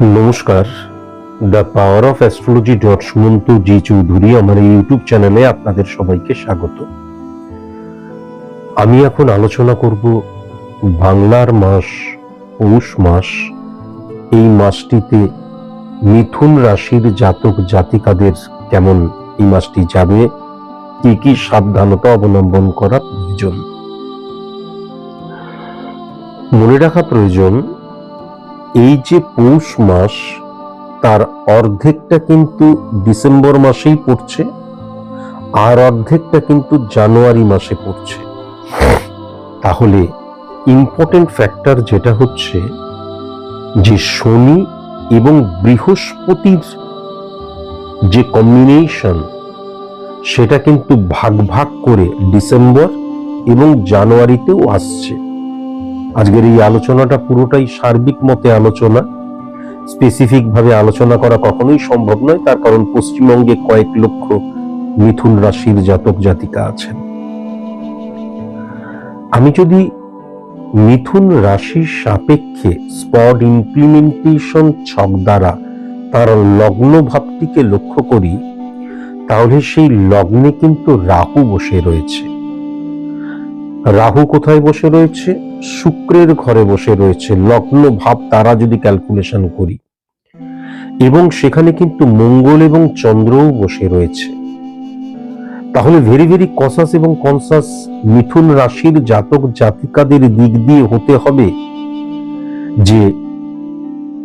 নমস্কার। The power of astrology dot Sumanta G Chowdhury আমার এই ইউটিউব চ্যানেলে আপনাদের সবাইকে স্বাগত। আমি এখন আলোচনা করব বাংলার মাস, পৌষ মাস। এই মাসটিতে মিথুন রাশির জাতক জাতিকাদের কেমন এই মাসটি যাবে? কি কি সাবধানতা অবলম্বন করা প্রয়োজন? মনে রাখা প্রয়োজন এই যে পৌষ মাস, তার অর্ধেকটা কিন্তু ডিসেম্বর মাসেই পড়ছে, আর অর্ধেকটা কিন্তু জানুয়ারি মাসে পড়ছে। তাহলে ইম্পর্টেন্ট ফ্যাক্টর যেটা হচ্ছে যে শনি এবং বৃহস্পতির যে কম্বিনেশন সেটা কিন্তু ভাগ ভাগ করে ডিসেম্বর এবং জানুয়ারিতেও আসছে। আজকের এই আলোচনাটা পুরোটাই সার্বিক মতে আলোচনা। স্পেসিফিক ভাবে আলোচনা করা কখনোই সম্ভব নয়, তার কারণ পশ্চিমবঙ্গে কয়েক লক্ষ মিথুন রাশির জাতক জাতিকা আছেন। আমি যদি মিথুন রাশির সাপেক্ষে স্পট ইমপ্লিমেন্টেশন ছক দ্বারা তার লগ্ন ভাবটিকে লক্ষ্য করি, তাহলে সেই লগ্নে কিন্তু রাহু বসে রয়েছে। রাহু কোথায় বসে রয়েছে? শুক্রের ঘরে বসে রয়েছে লগ্ন ভাব তারা যদি ক্যালকুলেশন করি। এবং সেখানে কিন্তু মঙ্গল এবং চন্দ্রও বসে রয়েছে। তাহলে ভেরি ভেরি কসাস এবং কনসাস মিথুন রাশির জাতক জাতিকাদের দিক দিয়ে হতে হবে যে,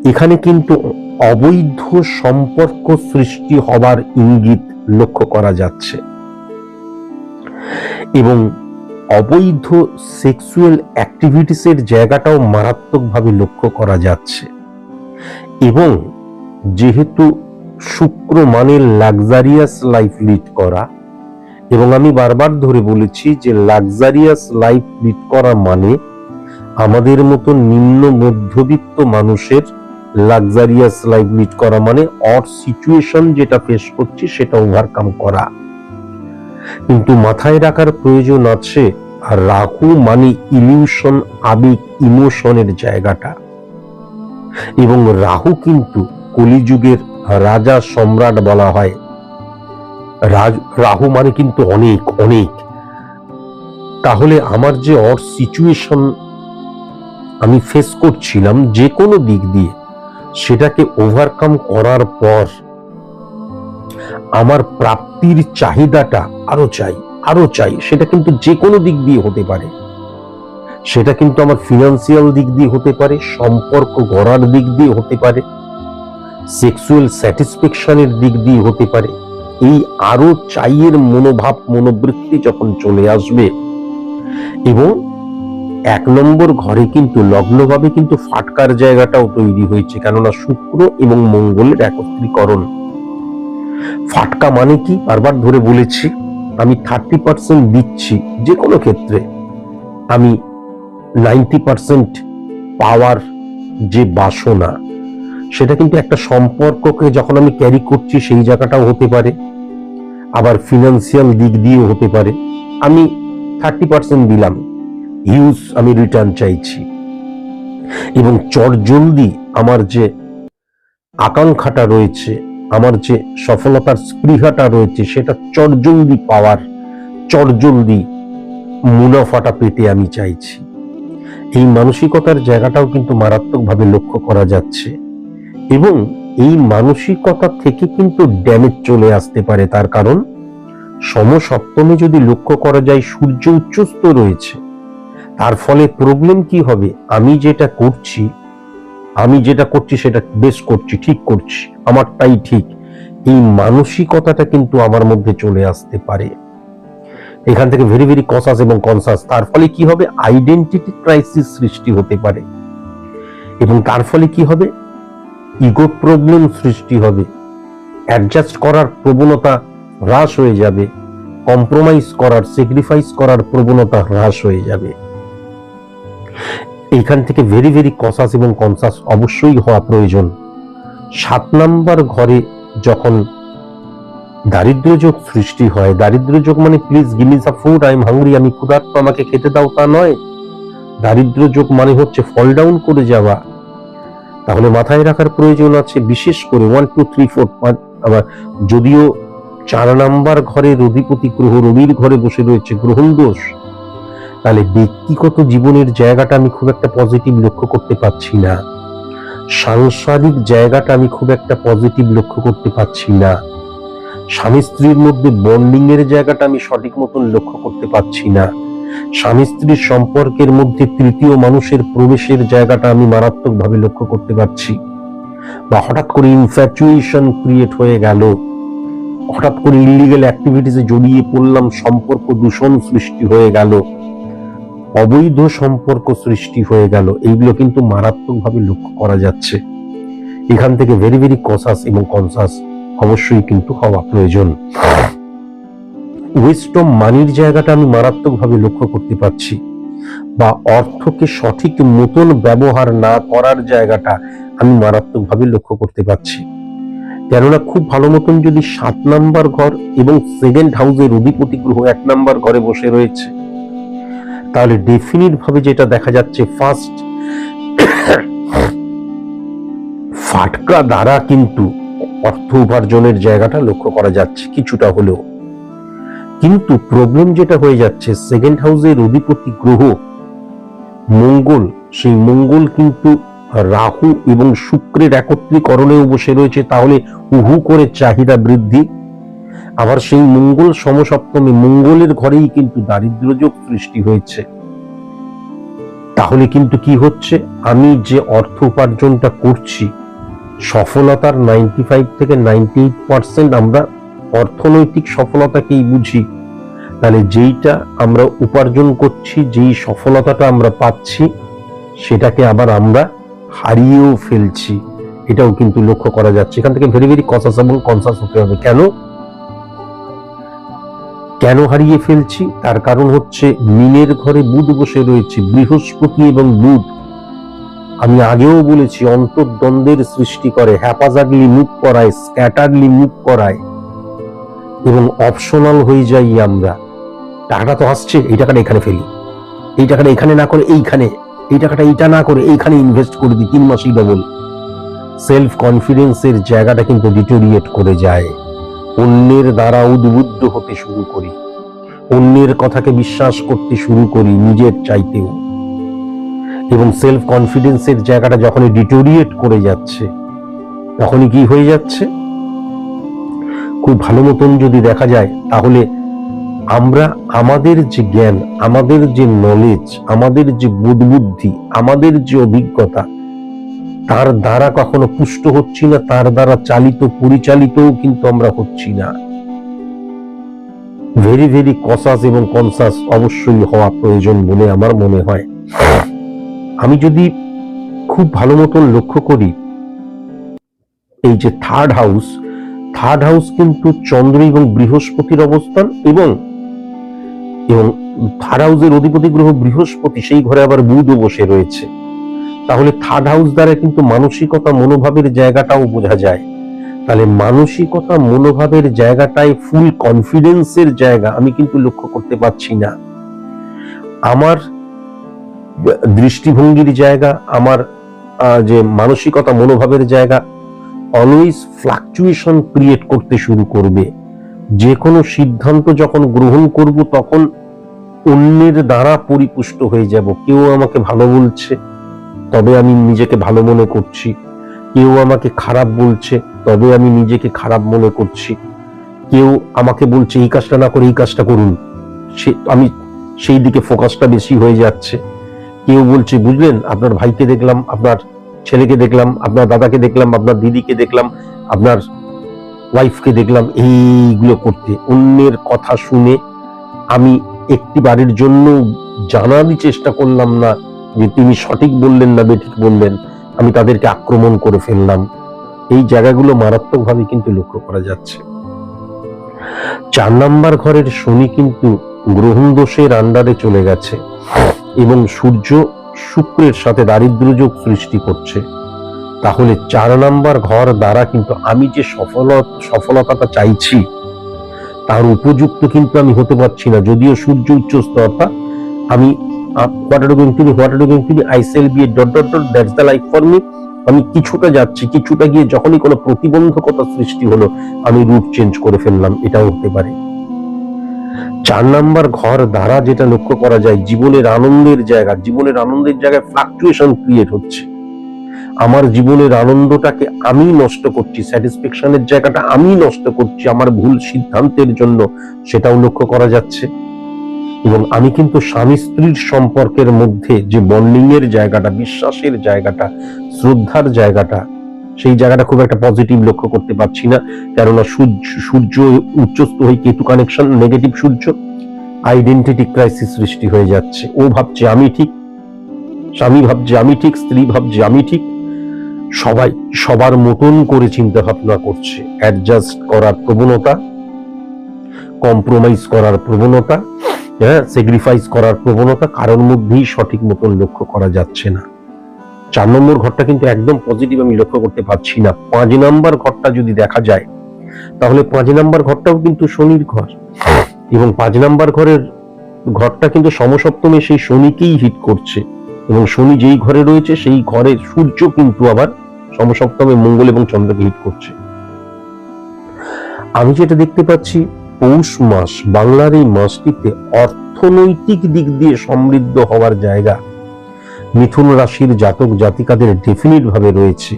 এখানে কিন্তু অবৈধ সম্পর্ক সৃষ্টি হবার ইঙ্গিত লক্ষ্য করা যাচ্ছে। এবং অবৈধ সেক্সুয়াল অ্যাক্টিভিটিসের জায়গাটাও মারাত্মকভাবে লক্ষ্য করা যাচ্ছে। এবং যেহেতু শুক্র মানে লাক্সারিয়াস লাইফ লিড করা, এবং আমি বারবার ধরে বলেছি যে লাক্সারিয়াস লাইফ লিড করা মানে আমাদের মতো নিম্ন মধ্যবিত্ত মানুষের লাক্সারিয়াস লাইফ লিড করা মানে অর সিচুয়েশন যেটা ফেস করছি সেটা ওভারকাম করা। কিন্তু মাথায় রাখার প্রয়োজন আছে আর রাহু মানে ইলিউশন, আবেগ, ইমোশনের জায়গাটা। এবং রাহু কিন্তু কলিযুগের রাজা সম্রাট বলা হয়। রাহু মানে কিন্তু অনেক অনেক। তাহলে আমার যে অর সিচুয়েশন আমি ফেস করছিলাম যে কোনো দিক দিয়ে, সেটাকে ওভারকাম করার পর আমার প্রাপ্তির চাহিদাটা আরও চাই। আরও চাই, সেটা কিন্তু যে কোনো দিক দিয়ে হতে পারে। সেটা কিন্তু আমার ফিনান্সিয়াল দিক দিয়ে হতে পারে, সম্পর্ক গড়ার দিক দিয়ে হতে পারে সেক্সুয়াল স্যাটিসফ্যাকশনের দিক দিয়ে হতে পারে। এই আরও চাইয়ের মনোভাব, মনোবৃত্তি যখন চলে আসবে, এবং এক নম্বর ঘরে কিন্তু লগ্নভাবে কিন্তু ফাটকার জায়গাটাও তৈরি হয়েছে, কেননা শুক্র এবং মঙ্গলের একত্রীকরণ। ফাটকা মানে কি? বারবার ধরে বলেছি আমি থার্টি পার্সেন্ট দিচ্ছি যে কোনো ক্ষেত্রে। আমি নাইনটি পার্সেন্ট পাওয়ার যে বাসনা, সেটা কিন্তু একটা সম্পর্ককে যখন আমি ক্যারি করছি, সেই জায়গাটাও হতে পারে। আবার ফিনান্সিয়াল দিক দিয়েও হতে পারে। আমি থার্টি পার্সেন্ট দিলাম ইউজ আমি রিটার্ন চাইছি। এবং চটজলদি আমার যে আকাঙ্ক্ষাটা রয়েছে আমার যে সফলতার স্পৃহাটা রয়েছে, সেটা চটজলদি পাওয়ার, চটজলদি মুনাফাটা পেতে আমি চাইছি। এই মানসিকতার জায়গাটাও কিন্তু মারাত্মকভাবে লক্ষ্য করা যাচ্ছে এবং এই মানসিকতা থেকে কিন্তু ড্যামেজ চলে আসতে পারে। তার কারণ, সমসপ্তমে যদি লক্ষ্য করা যায়, সূর্য উচ্চস্থ রয়েছে। তার ফলে প্রবলেম কি হবে? আমি যেটা করছি আমি যেটা করছি সেটা বেশ করছি, ঠিক করছি, আমারটাই ঠিক। এই মানসিকতাটা কিন্তু আমার মধ্যে চলে আসতে পারে। এখান থেকে ভেরি ভেরি কসাস এবং কনসাস তার ফলে কি হবে? আইডেন্টিটি ক্রাইসিস সৃষ্টি হতে পারে। এবং তার ফলে কি হবে? ইগো প্রবলেম সৃষ্টি হবে। অ্যাডজাস্ট করার প্রবণতা হ্রাস হয়ে যাবে। কম্প্রোমাইজ করার স্যাক্রিফাইস করার প্রবণতা হ্রাস হয়ে যাবে। এইখান থেকে ভেরি ভেরি কসাস এবং কনসাস অবশ্যই হওয়া প্রয়োজন। সাত নাম্বার ঘরে যখন দারিদ্র যোগ সৃষ্টি হয়, দারিদ্র যোগ মানে please গিমিজ a food I am hungry আমি ক্ষুধার্ত, আমাকে খেতে দাও, তা নয়। দারিদ্র যোগ মানে হচ্ছে ফল ডাউন করে যাওয়া। তাহলে মাথায় রাখার প্রয়োজন আছে, বিশেষ করে ওয়ান টু থ্রি ফোর আবার যদিও চার নাম্বার ঘরের অধিপতি গ্রহ, রবির ঘরে বসে রয়েছে, গ্রহণ দোষ। তাহলে ব্যক্তিগত জীবনের জায়গাটা আমি খুব একটা পজিটিভ লক্ষ্য করতে পারছি না। সাংসারিক জায়গাটা আমি খুব একটা পজিটিভ লক্ষ্য করতে পারছি না। স্বামী স্ত্রীর মধ্যে বন্ডিং এর জায়গাটা আমি সঠিক মতন লক্ষ্য করতে পারছি না। স্বামী স্ত্রীর সম্পর্কের মধ্যে তৃতীয় মানুষের প্রবেশের জায়গাটা আমি মারাত্মকভাবে লক্ষ্য করতে পারছি। বা হঠাৎ করে ইনফ্যাচুয়েশন ক্রিয়েট হয়ে গেল। হঠাৎ করে ইলিগেল অ্যাক্টিভিটিসে জড়িয়ে পড়লাম, সম্পর্ক দূষণ সৃষ্টি হয়ে গেল। অবৈধ সম্পর্ক সৃষ্টি হয়ে গেল। এইগুলো কিন্তু মারাত্মকভাবে লক্ষ্য করা যাচ্ছে। এখান থেকে ভেরি ভেরি কসাস এবং কনসাস অবশ্যই কিন্তু হওয়া প্রয়োজন। উইস্টম মানির জায়গাটা আমি মারাত্মকভাবে লক্ষ্য করতে পারছি। বা অর্থকে সঠিক মতন ব্যবহার না করার জায়গাটা আমি মারাত্মকভাবে লক্ষ্য করতে পারছি। কেননা খুব ভালো মতন যদি সাত নাম্বার ঘর এবং সেকেন্ড হাউসের অধিপতি গ্রহ এক নাম্বার ঘরে বসে রয়েছে তাহলে ডেফিনিট ভাবে যেটা দেখা যাচ্ছে ফার্স্ট ফাটকা দ্বারা কিন্তু অর্থ উপার্জনের জায়গাটা লক্ষ্য করা যাচ্ছে কিছুটা হলেও। কিন্তু প্রবলেম যেটা হয়ে যাচ্ছে সেকেন্ড হাউসের অধিপতি গ্রহ, মঙ্গল, সেই মঙ্গল কিন্তু রাহু এবং শুক্রের একত্রীকরণেও বসে রয়েছে, তাহলে উহু করে চাহিদা বৃদ্ধি। আবার সেই মঙ্গল সমসপ্তমে মঙ্গলের ঘরেই কিন্তু দারিদ্র্যযোগ সৃষ্টি হয়েছে। তাহলে কিন্তু কি হচ্ছে? আমি যে অর্থ উপার্জনটা করছি, সফলতার নাইনটি ফাইভ থেকে নাইনটি এইট পার্সেন্ট আমরা অর্থনৈতিক সফলতাকেই বুঝি। তাহলে যেইটা আমরা উপার্জন করছি, যেই সফলতাটা আমরা পাচ্ছি, সেটাকে আবার আমরা হারিয়েও ফেলছি। এটাও কিন্তু লক্ষ্য করা যাচ্ছে। এখান থেকে ভেরি ভেরি কনসাস এবং কনসাস হতে হবে। কেন? কেন হারিয়ে ফেলছি? তার কারণ হচ্ছে মিনের ঘরে বুধ বসে রয়েছে, বৃহস্পতি এবং বুধ। আমি আগেও বলেছি, অন্তর্দ্বন্দ্বের সৃষ্টি করে হ্যাপাজাগলি মুখ করায়, স্ক্যাটারলি মুখ করায়। এবং অপশনাল হয়ে যাই আমরা। টাকাটা তো আসছে, এই টাকাটা এখানে ফেলি। এই টাকাটা এখানে না করে এইখানে। এই টাকাটা এইটা না করে এইখানে ইনভেস্ট করে দিই, তিন মাসেই ডবল সেলফ কনফিডেন্সের জায়গাটা কিন্তু ডিটোরিয়েট করে যায়। অন্যের দ্বারা উদ্বুদ্ধ হতে শুরু করি। অন্যের কথাকে বিশ্বাস করতে শুরু করি নিজের চাইতেও। এবং সেলফ কনফিডেন্সের জায়গাটা যখনই ডিটোরিয়েট করে যাচ্ছে, তখনই কি হয়ে যাচ্ছে? খুব ভালো মতন যদি দেখা যায়, তাহলে আমরা আমাদের যে জ্ঞান, আমাদের যে নলেজ আমাদের যে বুদ্ধি আমাদের যে অভিজ্ঞতা তার দ্বারা কখনো পুষ্ট হচ্ছি না, তার দ্বারা চালিত, পরিচালিতও কিন্তু আমরা হচ্ছি না। ভেরি ভেরি কসাস এবং কনসাস অবশ্যই হওয়া প্রয়োজন বলে আমার মনে হয়। আমি যদি খুব ভালো মতন লক্ষ্য করি, এই যে থার্ড হাউস থার্ড হাউস কিন্তু চন্দ্র এবং বৃহস্পতির অবস্থান এবং এবং থার্ড হাউসের অধিপতি গ্রহ বৃহস্পতি, সেই ঘরে আবার বুধও বসে রয়েছে। তাহলে থার্ড হাউস দ্বারা কিন্তু মানসিকতা মনোভাবের জায়গাটাও বোঝা যায়। তাহলে মানসিকতা মনোভাবের জায়গাটায় ফুল কনফিডেন্সের জায়গা, আমি কিন্তু লক্ষ্য করতে পারছি না। আমার দৃষ্টিভঙ্গির জায়গা, আমার যে মানসিকতা মনোভাবের জায়গা অলওয়েজ ফ্লাকচুয়েশন ক্রিয়েট করতে শুরু করবে। যে কোনো সিদ্ধান্ত যখন গ্রহণ করব, তখন অন্যের দ্বারা পরিপুষ্ট হয়ে যাব। কেউ আমাকে ভালো বলছে তবে আমি নিজেকে ভালো মনে করছি। কেউ আমাকে খারাপ বলছে, তবে আমি নিজেকে খারাপ মনে করছি। কেউ আমাকে বলছে, এই কাজটা না করে এই কাজটা করুন। সে, আমি সেই দিকে ফোকাসটা বেশি হয়ে যাচ্ছে। কেউ বলছে, বুঝলেন, আপনার ভাইকে দেখলাম, আপনার ছেলেকে দেখলাম, আপনার দাদাকে দেখলাম, আপনার দিদিকে দেখলাম, আপনার ওয়াইফকে দেখলাম, এইগুলো করতে। অন্যের কথা শুনে আমি একটি বাড়ির জন্য জানারই চেষ্টা করলাম না। যে তিনি সঠিক বললেন না বেঠিক বললেন, আমি তাদেরকে আক্রমণ করে ফেললাম। এই জায়গাগুলো মারাত্মকভাবে কিন্তু লক্ষ্য করা যাচ্ছে। চার নাম্বার ঘরের শনি কিন্তু গ্রহণ দোষের আন্ডারে চলে গেছে এবং সূর্য শুক্রের সাথে দারিদ্র্যযোগ সৃষ্টি করছে। তাহলে চার নাম্বার ঘর দ্বারা কিন্তু আমি যে সফলতা সফলতাটা চাইছি, তার উপযুক্ত কিন্তু আমি হতে পারছি না, যদিও সূর্য উচ্চস্থ অর্থাৎ আমি be what are going to be I shall be dot dot dot that's the life for me আমি কিছুটা যাচ্ছি, কিছুটা গিয়ে যখনই কোনো প্রতিবন্ধকতা সৃষ্টি হলো, আমি রুট চেঞ্জ করে ফেললাম, এটাও হতে পারে। চার নাম্বার ঘর দ্বারা যেটা লক্ষ্য করা যায়, জীবনের আনন্দের জায়গা, জীবনের আনন্দের জায়গায় ফ্লাকচুয়েশন ক্রিয়েট হচ্ছে। আমার জীবনের আনন্দটাকে আমি নষ্ট করছি স্যাটিসফ্যাকশনের জায়গাটা আমি নষ্ট করছি, আমার ভুল সিদ্ধান্তের জন্য, সেটাও লক্ষ্য করা যাচ্ছে। এবং আমি কিন্তু স্বামী স্ত্রীর সম্পর্কের মধ্যে যে বন্ডিং এর জায়গাটা, বিশ্বাসের জায়গাটা, শ্রদ্ধার জায়গাটা, সেই জায়গাটা খুব একটা পজিটিভ লক্ষ্য করতে পারছি না। কেননা সূর্য সূর্য উচ্চস্থ হয়ে কেতু কানেকশন নেগেটিভ সূর্য আইডেন্টিটি ক্রাইসিস সৃষ্টি হয়ে যাচ্ছে। ও ভাবছে আমি ঠিক, স্বামী ভাবছে আমি ঠিক, স্ত্রী ভাবছে আমি ঠিক। সবাই, সবার মতন করে চিন্তা ভাবনা করছে। অ্যাডজাস্ট করার প্রবণতা কম্প্রোমাইজ করার প্রবণতা স্যাক্রিফাইস করার প্রবণতা কারোর মধ্যেই সঠিক মতন লক্ষ্য করা যাচ্ছে না। চার নম্বর ঘরটা কিন্তু একদম পজিটিভ আমি লক্ষ্য করতে পারছি না। পাঁচ নাম্বার ঘরটা যদি দেখা যায়, তাহলে পাঁচ নাম্বার ঘরটাও কিন্তু শনির ঘর। এবং পাঁচ নাম্বার ঘরের ঘরটা কিন্তু সমসপ্তমে সেই শনিকেই হিট করছে। এবং শনি যেই ঘরে রয়েছে, সেই ঘরের সূর্য কিন্তু আবার সমসপ্তমে মঙ্গল এবং চন্দ্রকে হিট করছে। আমি যেটা দেখতে পাচ্ছি পৌষ মাস বাংলার এই মাসটিতে অর্থনৈতিক দিক দিয়ে সমৃদ্ধ হওয়ার জায়গা। মিথুন রাশির জাতক জাতিকাদের ডেফিনিট ভাবে রয়েছে।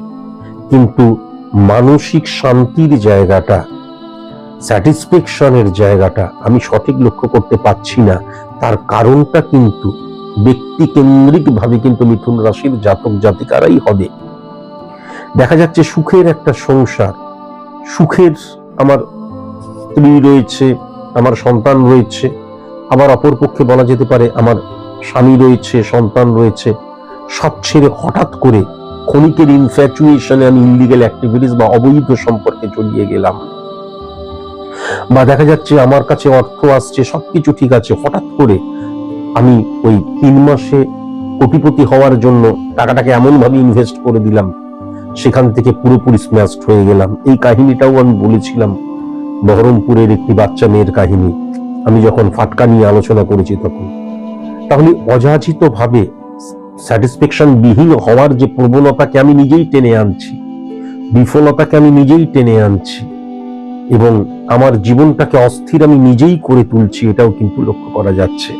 কিন্তু মানসিক শান্তির জায়গাটা স্যাটিসফ্যাকশনের জায়গাটা আমি সঠিক লক্ষ্য করতে পারছি না। তার কারণটা কিন্তু ব্যক্তি কেন্দ্রিক ভাবে কিন্তু মিথুন রাশির জাতক জাতিকারাই হবে। দেখা যাচ্ছে সুখের একটা সংসার। সুখের আমার স্ত্রী রয়েছে, আমার সন্তান রয়েছে, আবার অপরপক্ষে বলা যেতে পারে আমার স্বামী রয়েছে, সন্তান রয়েছে। সব ছেড়ে হঠাৎ করে ক্ষণিকের ইনফ্যাচুয়েশনে আমি ইলিগেল অ্যাক্টিভিটিস বা অবৈধ সম্পর্কে জড়িয়ে গেলাম। বা দেখা যাচ্ছে আমার কাছে অর্থ আসছে, সবকিছু ঠিক আছে, হঠাৎ করে আমি ওই তিন মাসে কোটিপতি হওয়ার জন্য টাকাটাকে এমন ভাবে ইনভেস্ট করে দিলাম, সেখান থেকে পুরোপুরি স্ম্যাশড হয়ে গেলাম। এই কাহিনীটাও আমি বলেছিলাম। বহরমপুরের একটি বাচ্চা মেয়ের কাহিনী আমি যখন ফাটকা নিয়ে আলোচনা করেছি তখন। তাহলে অযাচিত ভাবে স্যাটিসফ্যাকশন বিহীন হওয়ার যে প্রবণতাকে আমি নিজেই টেনে আনছি, বিফলতাকে আমি নিজেই টেনে আনছি এবং আমার জীবনটাকে অস্থির আমি নিজেই করে তুলছি, এটাও কিন্তু লক্ষ্য করা যাচ্ছে।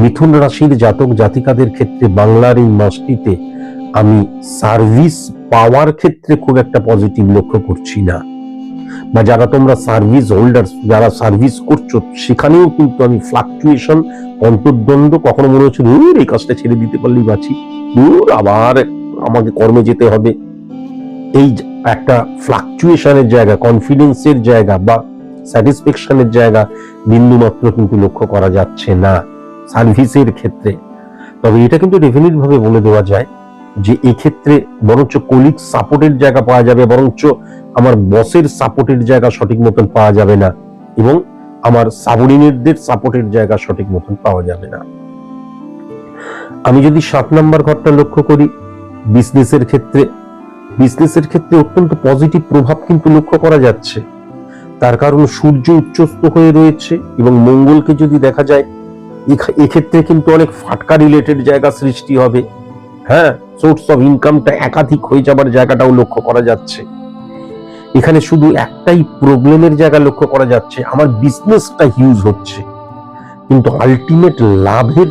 মিথুন রাশির জাতক জাতিকাদের ক্ষেত্রে বাংলার এই মাসটিতে আমি সার্ভিস পাওয়ার ক্ষেত্রে খুব একটা পজিটিভ লক্ষ্য করছি না। বা যারা তোমরা সার্ভিস হোল্ডার যারা সার্ভিস করছ, সেখানেও কিন্তু আমি ফ্লাকচুয়েশন অন্তর্দ্বন্দ্ব কখনো মনে হচ্ছে দূর এই কাজটা ছেড়ে দিতে পারলেই বাঁচি। দূর আবার আমাকে কর্মে যেতে হবে। এই একটা ফ্লাকচুয়েশনের জায়গা কনফিডেন্সের জায়গা বা স্যাটিসফ্যাকশনের জায়গা বিন্দুমাত্র কিন্তু লক্ষ্য করা যাচ্ছে না সার্ভিসের ক্ষেত্রে। তবে এটা কিন্তু ভাবে বলে দেওয়া যায় যে এক্ষেত্রে বরঞ্চ কলিগ সাপোর্টের জায়গা পাওয়া যাবে, বরঞ্চ আমার বসের সাপোর্টের জায়গা সঠিক মতন পাওয়া যাবে না এবং আমার সাবঅর্ডিনেটদের সাপোর্টের জায়গা সঠিক মতন পাওয়া যাবে না। আমি যদি সাত নাম্বার ঘরটা লক্ষ্য করি বিজনেসের ক্ষেত্রে বিজনেসের ক্ষেত্রে অত্যন্ত পজিটিভ প্রভাব কিন্তু লক্ষ্য করা যাচ্ছে। তার কারণ সূর্য উচ্চস্থ হয়ে রয়েছে এবং মঙ্গলকে যদি দেখা যায় এক্ষেত্রে কিন্তু অনেক ফাটকা রিলেটেড জায়গা সৃষ্টি হবে। হ্যাঁ সোর্স অফ ইনকামটা একাধিক হয়ে যাবার জায়গাটাও লক্ষ্য করা যাচ্ছে। এখানে শুধু একটাই প্রবলেমের জায়গা লক্ষ্য করা যাচ্ছে, আমার বিজনেসটা হিউজ হচ্ছে। কিন্তু আলটিমেট লাভের,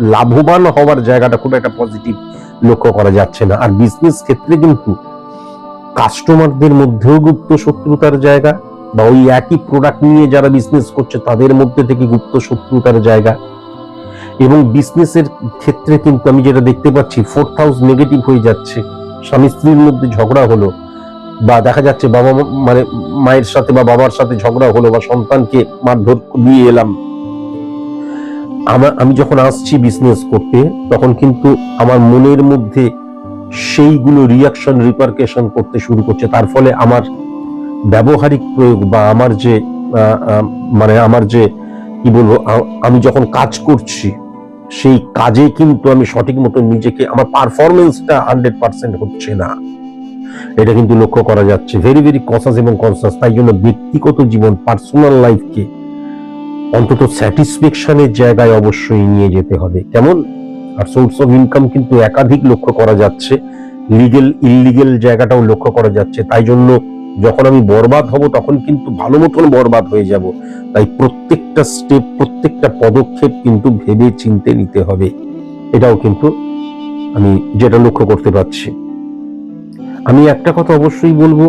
লাভবান হওয়ার জায়গাটা খুব একটা পজিটিভ লক্ষ্য করা যাচ্ছে না। আর বিজনেস ক্ষেত্রে কিন্তু কাস্টমারদের মধ্যেও গুপ্ত শত্রুতার জায়গা বা ওই একই প্রোডাক্ট নিয়ে যারা বিজনেস করছে, তাদের মধ্যে থেকে গুপ্ত শত্রুতার জায়গা। এবং বিজনেসের ক্ষেত্রে কিন্তু আমি যেটা দেখতে পাচ্ছি ফোর্থ হাউস নেগেটিভ হয়ে যাচ্ছে। স্বামী স্ত্রীর মধ্যে ঝগড়া হলো। বা দেখা যাচ্ছে বাবা মানে মায়ের সাথে বা বাবার সাথে ঝগড়া হলো বা সন্তানকে মারধর দিয়ে এলাম। আমি যখন আসছি বিজনেস করতে, তখন কিন্তু আমার মনের মধ্যে সেইগুলো রিয়াকশন রিপার্কেশন করতে শুরু করছে। তার ফলে আমার ব্যবহারিক প্রয়োগ বা আমার যে মানে আমার যে, কি বলব আমি যখন কাজ করছি, সেই কাজে কিন্তু আমি সঠিক মতো নিজেকে, আমার পারফরমেন্সটা হান্ড্রেড পার্সেন্ট হচ্ছে না। এটা কিন্তু লক্ষ্য করা যাচ্ছে। ভেরি ভেরি কনসাস এবং কনসাস তাই জন্য ব্যক্তিগত জীবন পার্সোনাল লাইফকে অন্তত স্যাটিসফ্যাকশনের জায়গায় অবশ্যই নিয়ে যেতে হবে। কেমন? আর সোর্স অফ ইনকাম কিন্তু একাধিক লক্ষ্য করা যাচ্ছে। লিগেল ইললিগেল জায়গাটাও লক্ষ্য করা যাচ্ছে। তাই জন্য যখন আমি বরবাদ হব, তখন কিন্তু ভালো মতন বরবাদ হয়ে যাব। তাই প্রত্যেকটা স্টেপ প্রত্যেকটা পদক্ষেপ কিন্তু ভেবে চিনতে নিতে হবে। এটাও কিন্তু আমি যেটা লক্ষ্য করতে পারছি। আমি একটা কথা অবশ্যই বলব।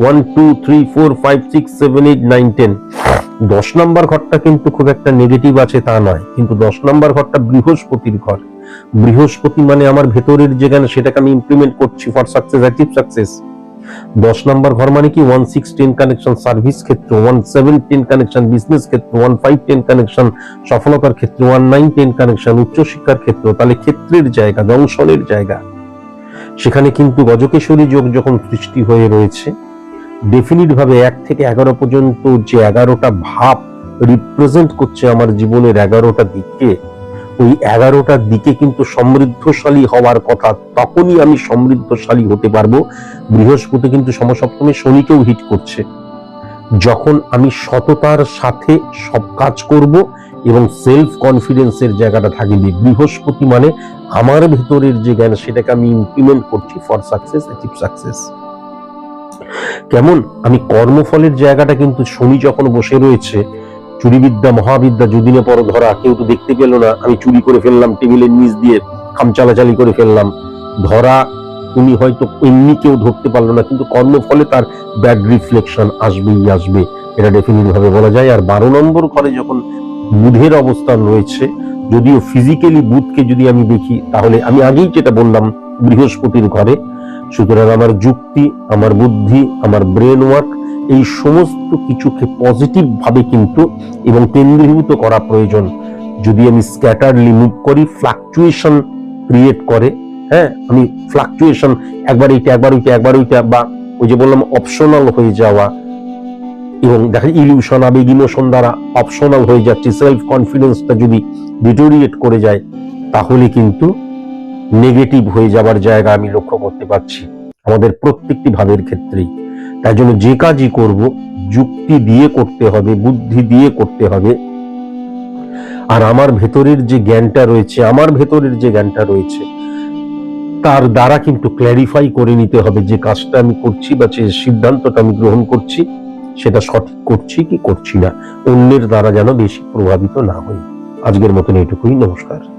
One two three four five six seven eight nine ten দশ নাম্বার ঘরটা কিন্তু খুব একটা নেগেটিভ আছে তা নয়। কিন্তু দশ নাম্বার ঘরটা বৃহস্পতির ঘর। বৃহস্পতি মানে আমার ভেতরের যেখানে সেটাকে আমি ইমপ্লিমেন্ট করছি ফর সাকসেস অ্যাচিভ সাকসেস দশ নাম্বার ঘর মানে কি? One six ten connection service ক্ষেত্র one seven ten connection business ক্ষেত্র ওয়ান ফাইভ টেন কানেকশন সফলতার ক্ষেত্র ওয়ান নাইন টেন কানেকশন উচ্চশিক্ষার ক্ষেত্র, তাহলে ক্ষেত্রের জায়গা, দংশনের জায়গা। সেখানে কিন্তু গজকেশরী যোগ যখন সৃষ্টি হয়ে রয়েছে ডেফিনিট ভাবে এক থেকে এগারো পর্যন্ত যে এগারোটা ভাব রিপ্রেজেন্ট করছে আমার জীবনের এগারোটা দিককে ওই এগারোটা দিকে কিন্তু সমৃদ্ধশালী হওয়ার কথা তখনই আমি সমৃদ্ধশালী হতে পারব। বৃহস্পতি কিন্তু সমসপ্তমে শনিকেও হিট করছে। যখন আমি সততার সাথে সব কাজ করব এবং সেলফ কনফিডেন্সের জায়গাটা থাকবে বৃহস্পতি মানে আমার ভেতরের যে জ্ঞান, সেটাকে আমি ইমপ্লিমেন্ট করছি ফর সাকসেস অ্যাচিভ সাকসেস কেমন? আমি কর্মফলের জায়গাটা কিন্তু শনি যখন বসে রয়েছে, চুরিবিদ্যা, মহাবিদ্যা, যদিনে পর ধরা, কেউ তো দেখতে পেল না, আমি চুরি করে ফেললাম, টেবিলের নিচ দিয়ে খাম চালাচালি করে ফেললাম, ধরা উনি হয়তো এমনি কেউ ধরতে পারল না, কিন্তু কর্মফলে তার ব্যাড রিফ্লেকশন আসবেই, আসবে। এটা ডেফিনিট ভাবে বলা যায়। আর বারো নম্বর ঘরে যখন বুধের অবস্থান রয়েছে। যদিও ফিজিক্যালি বুধকে যদি আমি দেখি, তাহলে আমি আগেই যেটা বললাম, বৃহস্পতির ঘরে। সুতরাং আমার যুক্তি, আমার বুদ্ধি, আমার ব্রেন ওয়ার্ক এই সমস্ত কিছুকে পজিটিভ ভাবে কিন্তু এবং কেন্দ্রীভূত করা প্রয়োজন। যদি আমি স্ক্যাটারলি মুভ করি ফ্লাকচুয়েশন ক্রিয়েট করে হ্যাঁ আমি ফ্লাকচুয়েশন একবার এইটা, একবার ওইটা একবার ওইটা, বা ওই যে বললাম অপশনাল হয়ে যাওয়া এবং দেখা ইলিউশন আবেগ ইমোশন দ্বারা অপশনাল হয়ে যাচ্ছে। সেলফ কনফিডেন্সটা যদি ডিটোরিয়েট করে যায়, তাহলে কিন্তু নেগেটিভ হয়ে যাবার জায়গা আমি লক্ষ্য করতে পারছি আমাদের প্রত্যেকটি ভাবের ক্ষেত্রেই। তাই জন্য যে কাজই করব, যুক্তি দিয়ে করতে হবে, বুদ্ধি দিয়ে করতে হবে। আর আমার ভেতরের যে জ্ঞানটা রয়েছে, আমার ভেতরের যে জ্ঞানটা রয়েছে, তার দ্বারা কিন্তু ক্ল্যারিফাই করে নিতে হবে যে কাজটা আমি করছি বা যে সিদ্ধান্তটা আমি গ্রহণ করছি। সেটা সঠিক করছি কি করছি না। অন্যের দ্বারা যেন বেশি প্রভাবিত না হই। আজকের মতন এটুকুই নমস্কার।